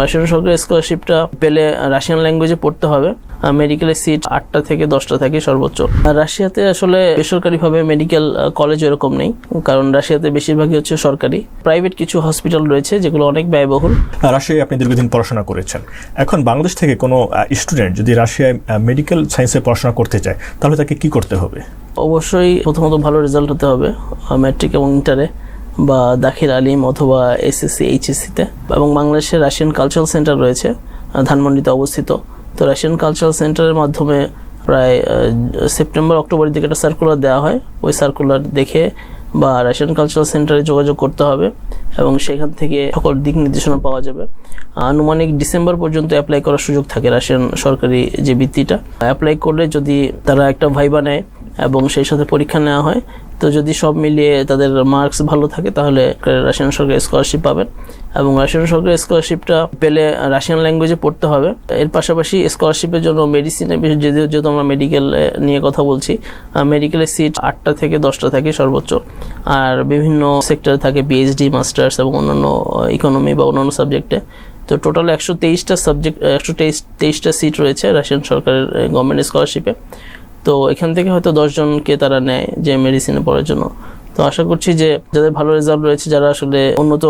Russian সরকারি স্কলারশিপটা পেলে Russian ল্যাঙ্গুয়েজে পড়তে হবে। মেডিকেলের সিট আটটা থেকে দশটা থাকে সর্বোচ্চ। আর রাশিয়াতে আসলে বেসরকারিভাবে মেডিকেল কলেজ এরকম নেই। কারণ রাশিয়াতে বেশিরভাগই হচ্ছে সরকারি। প্রাইভেট কিছু হসপিটাল রয়েছে যেগুলো অনেক ব্যয়বহুল। রাশিয়ায় আপনি দীর্ঘদিন পড়াশোনা করেছেন। এখন বাংলাদেশ থেকে কোনো স্টুডেন্ট যদি রাশিয়ায় মেডিকেল সায়েন্সে পড়াশোনা করতে চায় তাহলে তাকে কি করতে হবে? অবশ্যই প্রথমত ভালো রেজাল্ট হতে হবে ম্যাট্রিক এবং ইন্টারে বা দাখিল আলিম অথবা এসএসসি এইচএসসিতে এবং বাংলাদেশের রাশিয়ান কালচারাল সেন্টার রয়েছে ধানমন্ডিতে অবস্থিত। তো রাশিয়ান কালচারাল সেন্টারের মাধ্যমে প্রায় সেপ্টেম্বর অক্টোবরের দিকে একটা সার্কুলার দেওয়া হয়। ওই সার্কুলার দেখে বা রাশিয়ান কালচারাল সেন্টারে যোগাযোগ করতে হবে এবং সেখান থেকে সকল দিক নির্দেশনা পাওয়া যাবে। আনুমানিক ডিসেম্বর পর্যন্ত অ্যাপ্লাই করার সুযোগ থাকে রাশিয়ান সরকারি যে বৃত্তিটা অ্যাপ্লাই করলে যদি তারা একটা ভাইবা নেয় এবং সেই সাথে পরীক্ষা নেওয়া হয়। তো যদি সব মিলিয়ে তাদের মার্কস ভালো থাকে, তাহলে রাশিয়ান সরকার স্কলারশিপ পাবেন। এবং রাশিয়ান সরকারি স্কলারশিপটা পেলে রাশিয়ান ল্যাঙ্গুয়েজে পড়তে হবে। এর পাশাপাশি স্কলারশিপের জন্য মেডিসিনে যেহেতু যেহেতু আমরা মেডিকেল নিয়ে কথা বলছি মেডিকেলের সিট আটটা থেকে দশটা থাকে সর্বোচ্চ। আর বিভিন্ন সেক্টরে থাকে পিএইচডি মাস্টার্স এবং অন্যান্য ইকোনমি বা অন্যান্য সাবজেক্টে তো টোটাল একশো তেইশটা সাবজেক্ট একশো তেইশ, তেইশটা সিট রয়েছে রাশিয়ান সরকারের গভর্নমেন্ট স্কলারশিপে তো এখান থেকে হয়তো দশজনকে তারা নেয় যে মেডিসিনে পড়ার জন্য। তো আশা করছি যে যাদের ভালো রেজাল্ট রয়েছে যারা আসলে উন্নত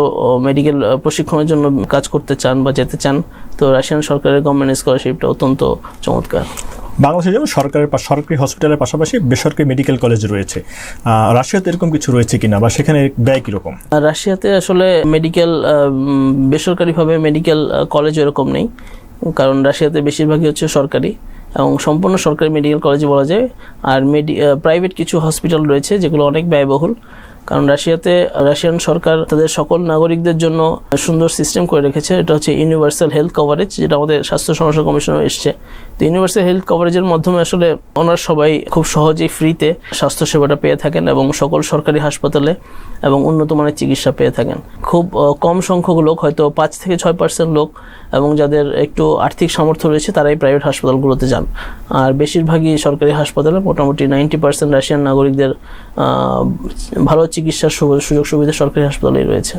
মেডিকেল প্রশিক্ষণের জন্য কাজ করতে চান বা যেতে চান তো রাশিয়ান সরকারের গভর্নমেন্ট স্কলারশিপটা অত্যন্ত চমৎকার। বাংলাদেশে যেমন সরকারের সরকারি হসপিটালের পাশাপাশি বেসরকারি মেডিকেল কলেজ রয়েছে। রাশিয়াতে এরকম কিছু রয়েছে কিনা বা সেখানে ব্যয় কীরকম? রাশিয়াতে আসলে মেডিকেল বেসরকারিভাবে মেডিকেল কলেজ এরকম নেই। কারণ রাশিয়াতে বেশিরভাগই হচ্ছে সরকারি। এবং সম্পূর্ণ সরকারি মেডিকেল কলেজে বলা যায়। আর মেডি প্রাইভেট কিছু হসপিটাল রয়েছে যেগুলো অনেক ব্যয়বহুল। কারণ রাশিয়াতে, রাশিয়ান সরকার তাদের সকল নাগরিকদের জন্য সুন্দর সিস্টেম করে রেখেছে। এটা হচ্ছে ইউনিভার্সাল হেলথ কভারেজ যেটা আমাদের স্বাস্থ্য সমস্যা কমিশনে এসছে। তো ইউনিভার্সাল হেলথ কভারেজের মাধ্যমে আসলে ওনার সবাই খুব সহজেই ফ্রিতে স্বাস্থ্য সেবাটা পেয়ে থাকেন এবং সকল সরকারি হাসপাতালে এবং উন্নত মানের চিকিৎসা পেয়ে থাকেন। খুব কম সংখ্যক লোক, হয়তো পাঁচ থেকে ছয় পার্সেন্ট লোক এবং যাদের একটু আর্থিক সামর্থ্য রয়েছে, তারাই প্রাইভেট হাসপাতালগুলোতে যান। আর বেশিরভাগই সরকারি হাসপাতালে মোটামুটি নাইনটি পার্সেন্ট রাশিয়ান নাগরিকদের ভালো চিকিৎসার সুযোগ সুবিধা সরকারি হাসপাতালেই রয়েছে।